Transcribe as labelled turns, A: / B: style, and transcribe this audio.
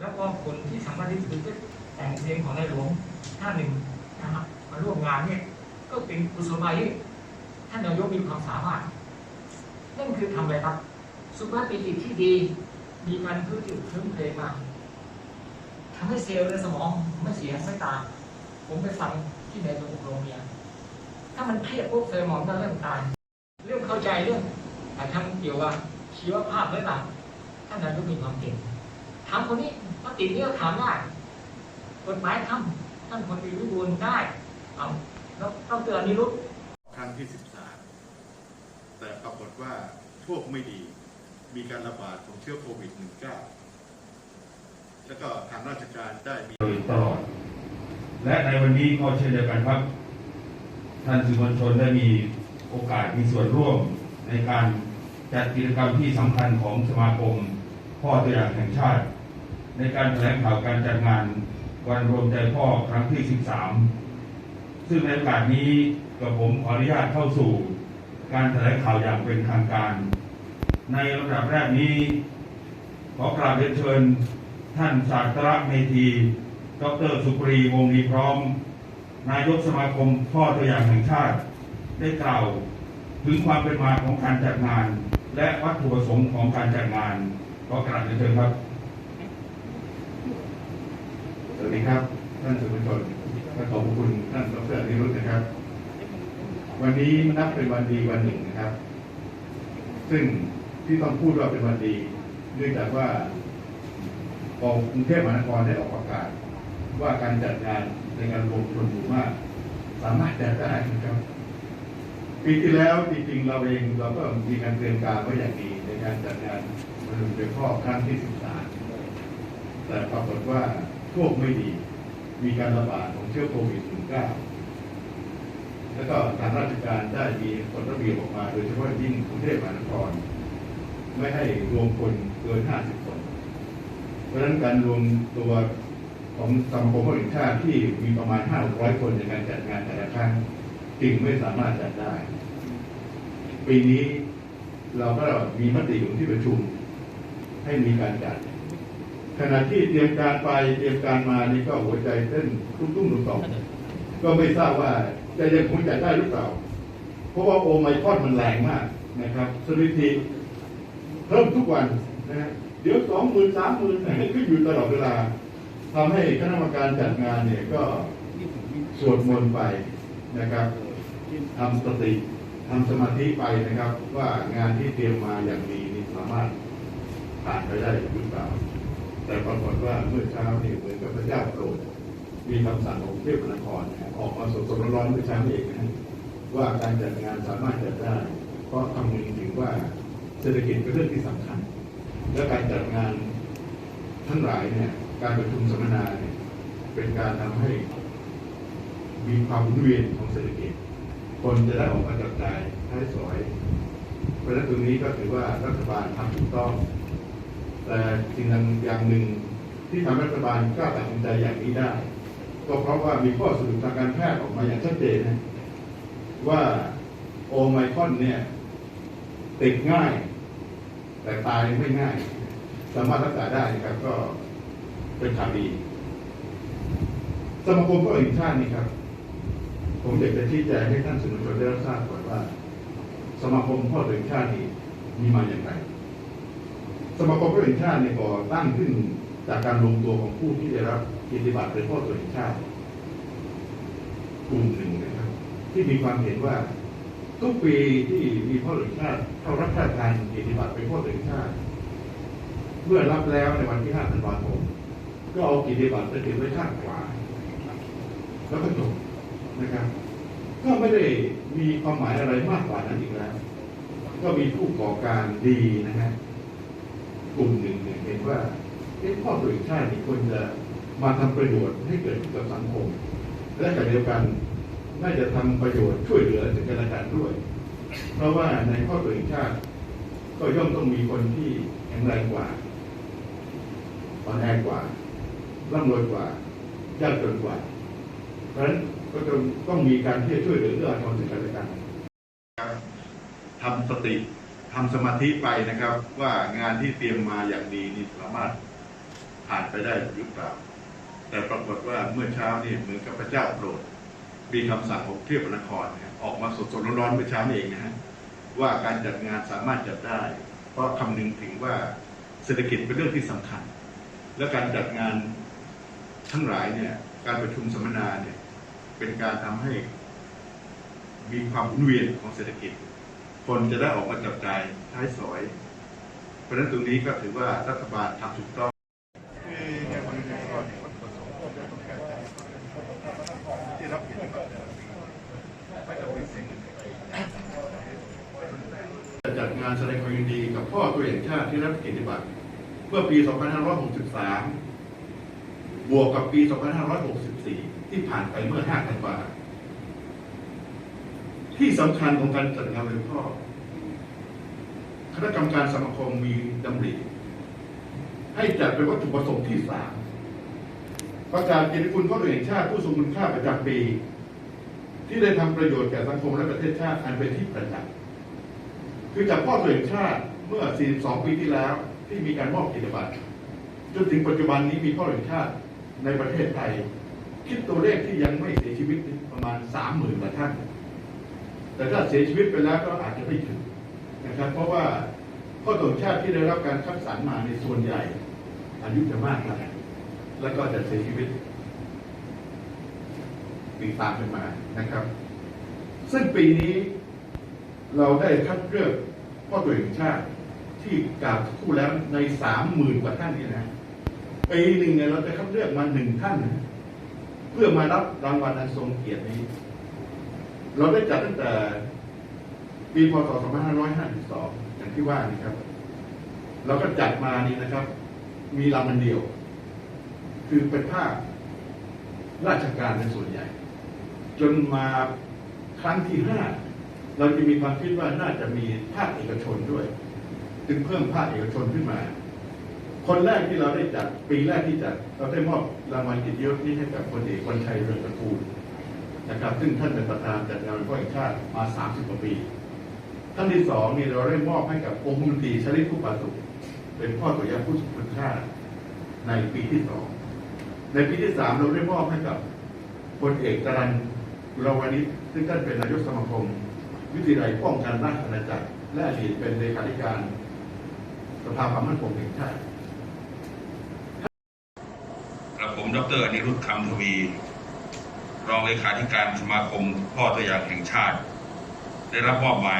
A: แล้วก็คนที่สำคัญที่สุดก็แต่งเพลงของในหลวงท่านหนึ่งนะครับมาร่วมงานเนี่ยก็เป็นกุศลมาที่ท่านนายกมีความสามารถนั่นคือทำอะไรครับ สุภาพปิติที่ดี มีการพูดถึงเครื่องเพลงมาทำให้เซลล์ในสมองไม่เสียไม่ตายผมไปฟังที่ในโรงโรงเรียถ้ามันเครียดปุ๊บเซลล์สมองก็เริ่มตายเรื่องเข้าใจเรื่องการทำเกี่ยวกับชีวภาพและต่างท่านนายกมีความเก่ง ถามคนนี้ปฏินี่ก็ถามได้กฎหมายทำท่านคนมีวิบูลย์ได้เอาแล้วต้องเตือนนิรุต
B: ครั้งที่13แต่ปรากฏว่าโชคไม่ดี มีการระบาดของเชื้อโควิด -19 แล้วก็ทางราชการได้มี
C: โดยตลอด และในวันนี้ก็เช่นเดียวกันครับท่านสื่อมวลชนได้มีโอกาสมีส่วนร่วมในการจัดกิจกรรมที่สำคัญของสมาคมพ่อตัวอย่างแห่งชาติ ในการแถลงข่าวการจัดงานวันรวมใจพ่อครั้งที่ 13 ซึ่งในโอกาสนี้กับผมขออนุญาตเข้าสู่ การแถลงข่าวอย่างเป็นทางการ ในลำดับแรกนี้ ขอกราบเรียนเชิญท่านศาสตราเมธี ดรสุปรีวงศ์ดีพร้อม นายกสมาคมพ่อตัวอย่างแห่งชาติ ได้กล่าวถึงความเป็นมาของการจัดงาน และวัตถุประสงค์ของการจัดงานขอกราบเรียนเชิญครับ
B: สวัสดีครับ ท่านสื่อมวลชนและขอบคุณท่านดรนิรุตนะครับ วันนี้นับเป็นวันดีวันหนึ่งนะครับ ซึ่งที่ต้องพูดว่าเป็นวันดี เนื่องจากว่ากรุงเทพมหานครได้ออกประกาศ ว่าการจัดงานในการรวมชนหมู่มากสามารถจัดได้นะครับปีที่แล้วจริงๆเราเองเราก็มีการเตรียมการไว้อย่างดีในการจัดงานวันรวมใจพ่อครั้งที่สิบสามแต่ปรากฏว่า โชคไม่ดี มีการระบาดของเชื้อโควิด -19 แล้วก็ทางราชการได้มีกฎระเบียบออกมา โดยเฉพาะยิ่งกรุงเทพมหานคร ไม่ให้รวมคนเกิน 50 คน เพราะฉะนั้นการรวมตัวของสมาคมผู้แห่งชาติที่มีประมาณ 500 คนในการจัดงานแต่ละครั้งจึงไม่สามารถจัดได้ ปีนี้เราก็มีมติของที่ประชุมให้มีการจัด ขณะที่เตรียมการไปเตรียมการมานี่ก็หัวใจเต้นตุ้มตุ้มตุ้มต่อมก็ไม่ทราบว่าจะยังคงจัดได้หรือเปล่า เพราะว่าโอไมครอนมันแรงมากนะครับสถิติเพิ่มทุกวันนะฮะเดี๋ยวสองหมื่นสามหมื่นขึ้นอยู่ตลอดเวลาทำให้คณะกรรมการจัดงานเนี่ยก็สวดมนต์ไปนะครับทำสติทำสมาธิไปนะครับ ว่างานที่เตรียมมาอย่างดีนี่สามารถผ่านไปได้หรือเปล่า แต่ปรากฏว่าเมื่อเช้านี่เหมือนกับพระเจ้าโปรดมีคำสั่งของเทพมนครออกมาสดๆร้อนๆเมื่อเช้านี้เองนะว่าการจัดงานสามารถจัดได้ เพราะคำนึงถึงว่าเศรษฐกิจเป็นเรื่องที่สำคัญ และการจัดงานทั้งหลายเนี่ยการประชุมสัมมนาเนี่ยเป็นการทำให้ มีความหมุนเวียนของเศรษฐกิจ คนจะได้ออกมาจับจ่ายใช้สอย เพราะฉะนั้นตรงนี้ก็ถือว่ารัฐบาลทำถูกต้อง แต่สิ่งหนึ่งอย่างหนึ่งที่ทำให้รัฐบาลกล้าตัดสินใจอย่างนี้ได้ ก็เพราะว่ามีข้อสรุปทางการแพทย์ออกมาอย่างชัดเจนนะว่าโอไมคอนเนี่ยติดง่าย แต่ตายไม่ง่าย สามารถรักษาได้นะครับก็เป็นข่าวดี สมาคมผู้แห่งชาตินี่ครับ ผมอยากจะชี้แจงให้ท่านสื่อมวลชนได้รับทราบก่อนว่า สมาคมพ่อแห่งชาตินี่มีมาอย่างไร สมาคมผู้แห่งชาติเนี่ยก่อตั้งขึ้นจากการรวมตัวของผู้ที่ได้รับเกียรติบัตรเป็นพ่อตัวแห่งชาติกลุ่มหนึ่งนะครับ ที่มีความเห็นว่าทุกปีที่มีพ่อตัวแห่งชาติเข้ารับราชการเกียรติบัตรเป็นพ่อตัวแห่งชาติ เมื่อรับแล้วในวันที่5ธันวาคมก็เอากียรติบัตรไปติดไว้ข้างขวาแล้วก็จบนะครับ ก็ไม่ได้มีความหมายอะไรมากกว่านั้นอีกแล้ว ก็มีผู้ก่อการดีนะฮะ กลุ่มหนึ่งเนี่ยเห็นว่าเอ๊ะพ่อตัวเองชาตินี่ควรจะมาทำประโยชน์ให้เกิดขึ้นกับสังคม และขณะเดียวกันน่าจะทำประโยชน์ช่วยเหลือซึ่งกันและกันด้วย เพราะว่าในพ่อตัวเองชาติก็ย่อมต้องมีคนที่แข็งแรงกว่าอ่อนแอกว่าร่ำรวยกว่ายากจนกว่า เพราะฉะนั้นก็จะต้องมีการที่จะช่วยเหลือเอื้ออาทรถึงกันและกันทำสติ ทำสมาธิไปนะครับ ว่างานที่เตรียมมาอย่างดีนี่สามารถผ่านไปได้หรือเปล่า แต่ปรากฏว่าเมื่อเช้านี่เหมือนกับพระเจ้าโปรด มีคำสั่งของเทพนครนครับออกมาสดๆร้อนๆเมื่อเช้านี่เองนะฮะว่าการจัดงานสามารถจัดได้ เพราะคำนึงถึงว่าเศรษฐกิจเป็นเรื่องที่สำคัญ และการจัดงานทั้งหลายเนี่ยการประชุมสัมมนาเนี่ยเป็นการทำให้มีความหมุนเวียนของเศรษฐกิจ คนจะได้ออกมาจับจ่ายใช้สอย เพราะฉะนั้นตรงนี้ก็ถือว่ารัฐบาลทำถูกต้องจัดงานแสดงความยินดีกับพ่อตัวอย่างชาติที่รับเกียรติบัตรเมื่อปี 2563 บวกกับปี 2564 ที่ผ่านไปเมื่อ 5 ธันวาคม ที่สำคัญของการจัดงานวันพ่อคณะกรรมการสมาคมมีดำริให้จัดเป็นวัตถุประสงค์ที่สามประกาศเกียรติคุณพ่อตัวแห่งชาติผู้ทรงคุณค่าประจำปี ที่ได้ทำประโยชน์แก่สังคมและประเทศชาติอันเป็นที่ประจักษ์คือจากพ่อตัวแห่งชาติเมื่อ 42 ปีที่แล้ว ที่มีการมอบเกียรติบัตรจนถึงปัจจุบันนี้มีพ่อตัวแห่งชาติในประเทศไทย คิดตัวเลขที่ยังไม่เสียชีวิตประมาณ 30,000กว่าท่าน แต่ถ้าเสียชีวิตไปแล้วก็อาจจะไม่ถึงนะครับ เพราะว่าพ่อตัวงชาติที่ได้รับการคัดสรรมาในส่วนใหญ่ อายุจะมากแล้วแล้วก็จะเสียชีวิตปีตามกันมานะครับ ซึ่งปีนี้เราได้คัดเลือกพ่อตัวงชาติที่กล่าวสักครู่แล้วในสามหมื่นกว่าท่านนี่นะปีหนึ่งเนี่ยเราจะคัดเลือกมาหนึ่งท่านนะเพื่อมารับรางวัลอันทรงเกียรตินี้ เราได้จัดตั้งแต่ปีพศ 2552 อย่างที่ว่านะครับ เราก็จัดมานี่นะครับ มีรางวัลเดียว คือเป็นภาคราชการในส่วนใหญ่ จนมาครั้งที่ห้าเราจะมีความคิดว่าน่าจะมีภาคเอกชนด้วย จึงเพิ่มภาคเอกชนขึ้นมา คนแรกที่เราได้จัด ปีแรกที่จัด เราได้มอบรางวัลกียรติยศนี้ให้กับพลเอกวันชัยเรืองตระกูล นะครับ ซึ่งท่านเป็นประธานจัดงานวันพ่อแห่งชาติมา 30 กว่าปี ท่านที่สองนี่เราได้มอบให้กับองค์มนตรีชลิตผู้ปาสุขเป็นพ่อตัวอยาผู้สุขคุณค่าในปีที่สอง ในปีที่สามเราได้มอบให้กับพลเอกจรันกุลวานิชซึ่งท่านเป็นนายกสมาคม วิทยาลัยป้องกันราชอาณาจักร และอดีตเป็นเลขาธิการสภาความมั่นคงแห่งชาติ
C: กับผม ดรอนิรุตคำทวี รองเลขาธิการสมาคมพ่อตัวอย่างแห่งชาติ ได้รับมอบหมาย